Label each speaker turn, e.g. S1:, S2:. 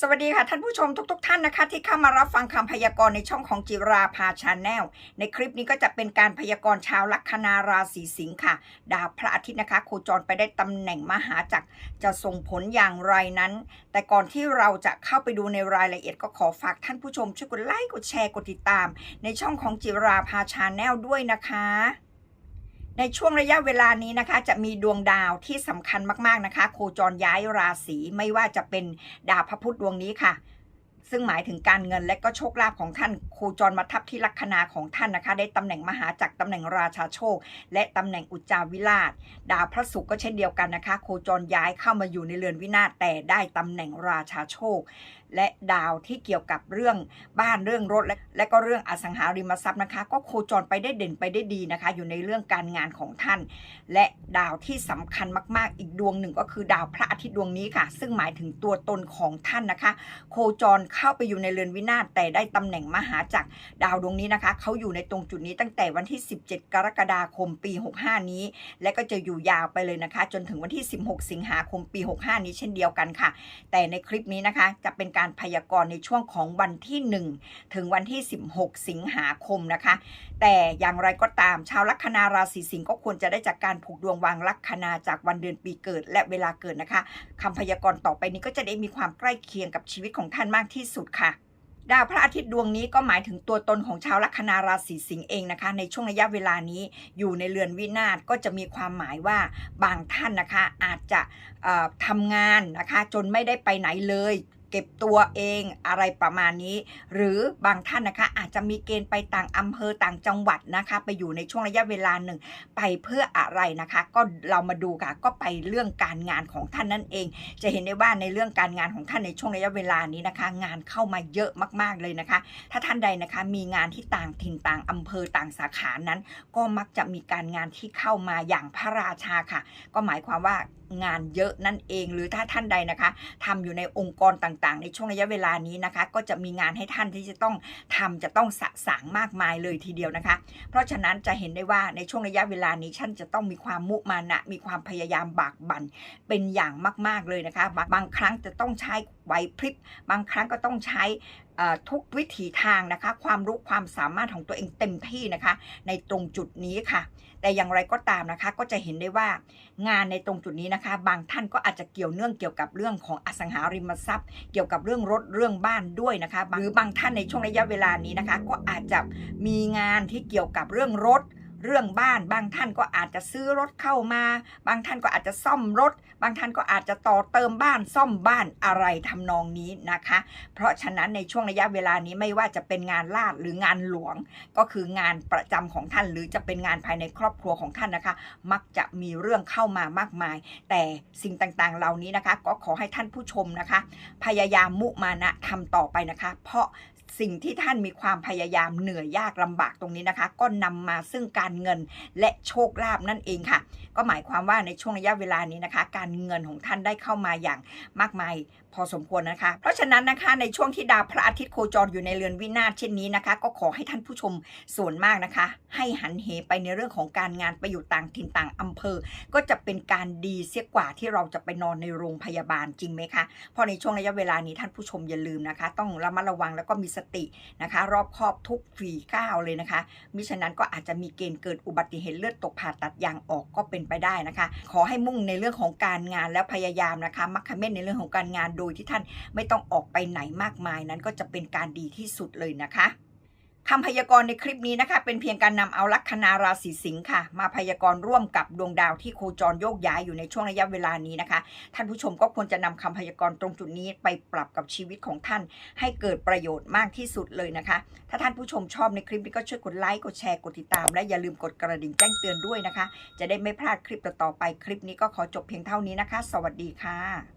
S1: สวัสดีค่ะท่านผู้ชมทุก ๆ ท่านนะคะ ที่เข้ามารับฟังคำพยากรณ์ในช่องของจิราพาชาแนลในคลิปนี้ก็จะเป็นการพยากรณ์ชาวลัคนาราศีสิงค์ค่ะดาวพระอาทิตย์นะคะ โคจรไปได้ตำแหน่งมหาจักรจะส่งผลอย่างไรนั้น แต่ก่อนที่เราจะเข้าไปดูในรายละเอียดก็ขอฝากท่านผู้ชมช่วยกดไลค์กดแชร์กดติดตาม ในช่องของจิราพาชาแนลด้วยนะคะ ในช่วงระยะเวลานี้นะคะ จะมีดวงดาวที่สำคัญมากๆนะคะ โคจรย้ายราศีไม่ว่าจะเป็นดาวพระพุธดวงนี้ค่ะ ซึ่งหมายถึงการเงินและก็โชคลาภของท่าน โคจรมาทับที่ลัคนาของท่านนะคะ ได้ตำแหน่งมหาจักรตำแหน่งราชาโชค และตำแหน่งอุจจาวิราช ดาวพระศุกร์ก็เช่นเดียวกันนะคะ โคจรย้ายเข้ามาอยู่ในเรือนวินาศแต่ได้ตำแหน่งราชาโชค และดาวที่เกี่ยวกับเรื่องบ้านเรื่องรถ และและก็เรื่องอสังหาริมทรัพย์นะคะ ก็โคจรไปได้เด่นไปได้ดีนะคะ อยู่ในเรื่องการงานของท่าน และดาวที่สำคัญมาก ๆ อีกดวงหนึ่งก็คือดาวพระอาทิตย์ดวงนี้ค่ะ ซึ่งหมายถึงตัวตนของท่านนะคะ โคจรเข้าไปอยู่ในเรือนวินาศแต่ได้ตำแหน่งมหาจักรดาวดวงนี้นะคะเขาอยู่ในตรงจุดนี้ตั้งแต่วันที่ 17 กรกฎาคมปี 65 นี้ และก็จะอยู่ยาวไปเลยนะคะ จนถึงวันที่ 16 สิงหาคมปี 65 นี้เช่นเดียวกันค่ะ แต่ในคลิปนี้นะคะจะเป็นการพยากรณ์ในช่วงของวันที่ 1 ถึงวันที่ 16 สิงหาคมนะคะ แต่อย่างไรก็ตามชาวลัคนาราศีสิงห์ก็ควรจะได้จากการผูกดวงวางลัคนาจากวันเดือนปีเกิดและเวลาเกิดนะคะคำพยากรณ์ต่อไปนี้ก็จะได้มีความใกล้เคียงกับชีวิตของท่านมากที่สุดค่ะดาวพระอาทิตย์ดวงนี้ก็หมายถึงตัวตนของชาวลัคนาราศีสิงห์เองนะคะ ในช่วงระยะเวลานี้อยู่ในเรือนวินาศก็จะมีความหมายว่าบางท่านนะคะอาจจะเอ่อทำงานนะคะ จนไม่ได้ไปไหนเลย เก็บตัวเองอะไรประมาณนี้ หรือบางท่านนะคะ อาจจะมีเกณฑ์ไปต่างอำเภอต่างจังหวัดนะคะ ไปอยู่ในช่วงระยะเวลาหนึ่ง ไปเพื่ออะไรนะคะ ก็เรามาดูค่ะก็ไปเรื่องการงานของท่านนั่นเอง จะเห็นได้ว่าในเรื่องการงานของท่านในช่วงระยะเวลานี้นะคะ งานเข้ามาเยอะมาก ๆเลยนะคะ ถ้าท่านใดนะคะมีงานที่ต่างถิ่นต่างอำเภอต่างสาขานั้น ก็มักจะมีการงานที่เข้ามาอย่างพระราชาค่ะ ก็หมายความว่า งานเยอะนั่นเอง หรือถ้าท่านใดนะคะทำอยู่ในองค์กรต่างๆ ในช่วงระยะเวลานี้นะคะ ก็จะมีงานให้ท่านที่จะต้องทำจะต้องสะสางมากมายเลยทีเดียวนะคะ เพราะฉะนั้นจะเห็นได้ว่าในช่วงระยะเวลานี้ท่านจะต้องมีความมุมานะ มีความพยายามบากบั่นเป็นอย่างมากๆเลยนะคะ บางครั้งจะต้องใช้ไหวพริบบางครั้งก็ต้องใช้ ทุกวิถีทางนะคะ ความรู้ความสามารถของตัวเองเต็มที่นะคะ ในตรงจุดนี้ค่ะ แต่อย่างไรก็ตามนะคะ ก็จะเห็นได้ว่างานในตรงจุดนี้นะคะ บางท่านก็อาจจะเกี่ยวเนื่องเกี่ยวกับเรื่องของอสังหาริมทรัพย์ เกี่ยวกับเรื่องรถเรื่องบ้านด้วยนะคะ หรือบางท่านในช่วงระยะเวลานี้นะคะ ก็อาจจะมีงานที่เกี่ยวกับเรื่องรถ เรื่องบ้านบางท่านก็อาจจะซื้อรถเข้ามา บางท่านก็อาจจะซ่อมรถ บางท่านก็อาจจะต่อเติมบ้านซ่อมบ้านอะไรทำนองนี้นะคะ เพราะฉะนั้นในช่วงระยะเวลานี้ไม่ว่าจะเป็นงานลาดหรืองานหลวง ก็คืองานประจำของท่าน หรือจะเป็นงานภายในครอบครัวของท่านนะคะ มักจะมีเรื่องเข้ามามากมาย แต่สิ่งต่างๆเหล่านี้นะคะ ก็ขอให้ท่านผู้ชมนะคะ พยายามมุมานะทำต่อไปนะคะ เพราะ สิ่งที่ท่านมีความพยายามเหนื่อยยากลำบากตรงนี้นะคะ ก็นำมาซึ่งการเงินและโชคลาภนั่นเองค่ะ ก็หมายความว่าในช่วงระยะเวลานี้นะคะ การเงินของท่านได้เข้ามาอย่างมากมาย พอสมควรนะคะ เพราะฉะนั้นนะคะในช่วงที่ดาวพระอาทิตย์โคจรอยู่ในเรือนวินาศเช่นนี้นะคะ ก็ขอให้ท่านผู้ชมส่วนมากนะคะ ให้หันเหไปในเรื่องของการงานไปอยู่ต่างถิ่นต่างอำเภอ ก็จะเป็นการดีเสียกว่าที่เราจะไปนอนในโรงพยาบาลจริงไหมคะเพราะในช่วงระยะเวลานี้ท่านผู้ชมอย่าลืมนะคะ ต้องระมัดระวังแล้วก็มีสตินะคะ รอบคอบทุกฝีก้าวเลยนะคะมิฉะนั้นก็อาจจะมีเกณฑ์เกิดอุบัติเหตุเลือดตกผ่าตัดยางออกก็เป็นไปได้นะคะ ขอให้มุ่งในเรื่องของการงานและพยายามนะคะ มักคเม่นในเรื่องของการงานโดยที่ท่านไม่ต้องออกไปไหนมากมายนั้นก็จะเป็นการดีที่สุดเลยนะคะคำพยากรณ์ในคลิปนี้นะคะ เป็นเพียงการนำเอาลัคนาราศีสิงค์ค่ะ มาพยากรณ์ร่วมกับดวงดาวที่โคจรโยกย้ายอยู่ในช่วงระยะเวลานี้นะคะ ท่านผู้ชมก็ควรจะนำคำพยากรณ์ตรงจุดนี้ไปปรับกับชีวิตของท่าน ให้เกิดประโยชน์มากที่สุดเลยนะคะ ถ้าท่านผู้ชมชอบในคลิปนี้ก็ช่วยกดไลค์กดแชร์กดติดตาม และอย่าลืมกดกระดิ่งแจ้งเตือนด้วยนะคะ จะได้ไม่พลาดคลิปต่อๆไปคลิปนี้ก็ขอจบเพียงเท่านี้นะคะ สวัสดีค่ะ